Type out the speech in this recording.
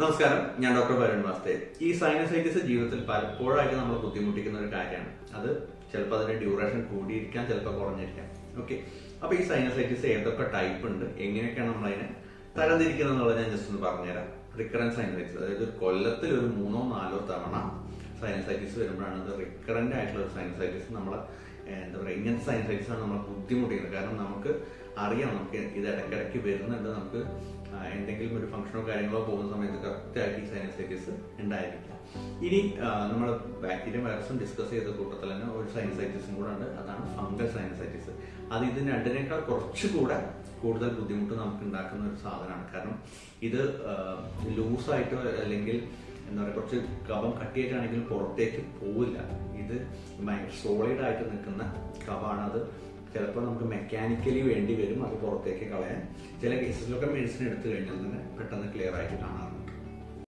നമസ്കാരം ഞാൻ ഡോക്ടർ വരുൺ വാസ്തേ. ഈ സൈനസൈറ്റിസ് ജീവിതത്തിൽ പലപ്പോഴായിട്ട് നമ്മൾ ബുദ്ധിമുട്ടിക്കുന്ന ഒരു കാര്യമാണ്. അത് ചിലപ്പോൾ അതിന്റെ ഡ്യൂറേഷൻ കൂടിയിരിക്കാം ചിലപ്പോൾ കുറഞ്ഞിരിക്കാം. ഓക്കെ അപ്പൊ ഈ സൈനസൈറ്റിസ് ഏതൊക്കെ ടൈപ്പ് ഉണ്ട് എങ്ങനെയൊക്കെയാണ് നമ്മൾ അതിനെ തരംതിരിക്കുന്നത് എന്നുള്ളത് ഞാൻ ജസ്റ്റ് ഒന്ന് പറഞ്ഞുതരാം. റിക്കറന്റ് സൈനസൈറ്റിസ് അതായത് കൊല്ലത്തിൽ ഒരു മൂന്നോ നാലോ തവണ സൈനസൈറ്റിസ് വരുമ്പോഴാണ് അത് റിക്കറന്റ് ആയിട്ടുള്ള ഒരു സൈനസൈറ്റിസ് നമ്മൾ എന്താ പറയുക ഇങ്ങനത്തെ സൈൻ ആണ് നമ്മൾ ബുദ്ധിമുട്ടിക്കുന്നത്. കാരണം നമുക്ക് അറിയാം നമുക്ക് ഇത് ഇടയ്ക്കിടയ്ക്ക് വരുന്നുണ്ട്. നമുക്ക് എന്തെങ്കിലും ഒരു ഫംഗ്ഷനോ കാര്യങ്ങളോ പോകുന്ന സമയത്ത് കറക്റ്റായിട്ട് ഈ സൈനസൈറ്റിസ് ഉണ്ടായിരിക്കും. ഇനി നമ്മൾ ബാക്ടീരിയ വൈറസും ഡിസ്കസ് ചെയ്ത കൂട്ടത്തിൽ തന്നെ ഒരു സൈനസൈറ്റിസും കൂടെ ഉണ്ട്. അതാണ് ഫംഗൽ സൈനസൈറ്റിസ് അത് ഇത് രണ്ടിനേക്കാൾ കുറച്ചുകൂടെ കൂടുതൽ ബുദ്ധിമുട്ട് നമുക്ക് ഉണ്ടാക്കുന്ന ഒരു സാധനമാണ്. കാരണം ഇത് ലൂസായിട്ടോ അല്ലെങ്കിൽ എന്താ പറയുക കുറച്ച് കഫം കട്ടിയായിട്ടാണെങ്കിലും പുറത്തേക്ക് പോവില്ല. ഇത് സോളിഡ് ആയിട്ട് നിൽക്കുന്ന കഫാണ് അത് ചിലപ്പോൾ നമുക്ക് മെക്കാനിക്കലി വേണ്ടി വരും. അത് പുറത്തേക്ക് കളയാൻ. ചില കേസസിലൊക്കെ മെഡിസിൻ എടുത്തു കഴിഞ്ഞാൽ തന്നെ പെട്ടെന്ന് ക്ലിയർ ആയിട്ട് കാണാറുണ്ട്.